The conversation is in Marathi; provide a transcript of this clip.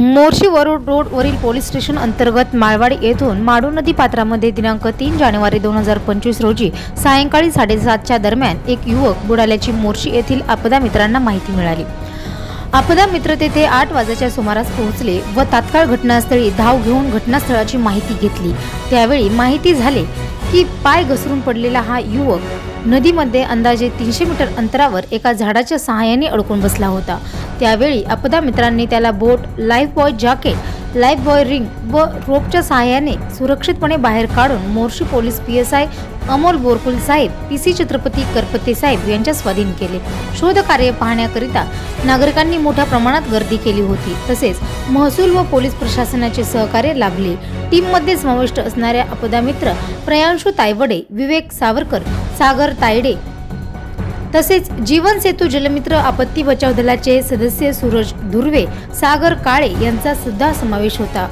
मोर्शी वरुड रोड वरील पोलीस स्टेशन अंतर्गत माळवाडी येथून माडू नदी पात्रामध्ये दिनांक तीन जानेवारी दोन हजार पंचवीस रोजी सायंकाळी साडेसातच्या दरम्यान एक युवक बुडाल्याची मोर्शी येथील आपदा मित्रांना माहिती मिळाली. आपदा मित्र तेथे आठ वाजेच्या सुमारास पोहोचले व तात्काळ घटनास्थळी धाव घेऊन घटनास्थळाची माहिती घेतली. त्यावेळी माहिती झाले की पाय घसरून पडलेला हा युवक नदीमध्ये अंदाजे तीनशे मीटर अंतरावर एका झाडाच्या सहाय्याने अडकून बसला होता. त्यावेळी आपदा मित्रांनी त्याला boat lifebuoy jacket lifebuoy ring व रोपच्या सहाय्याने सुरक्षितपणे बाहेर काढून Morshi police P S I Amol Borkul Saheb P C Chhatrapati Karpate साहेब यांच्या स्वाधीन केले. शोध कार्य पाहण्याकरिता नागरिकांनी मोठ्या प्रमाणात गर्दी केली होती. तसेच महसूल व पोलीस प्रशासनाचे सहकार्य लाभले. टीममध्ये समाविष्ट असणाऱ्या आपदा मित्र प्रयांशू तायवडे विवेक सावरकर सागर तायडे तसेच जीवन सेतू जलमित्र आपत्ती बचाव दलाचे सदस्य सूरज धुर्वे सागर काळे यांचा सुद्धा समावेश होता.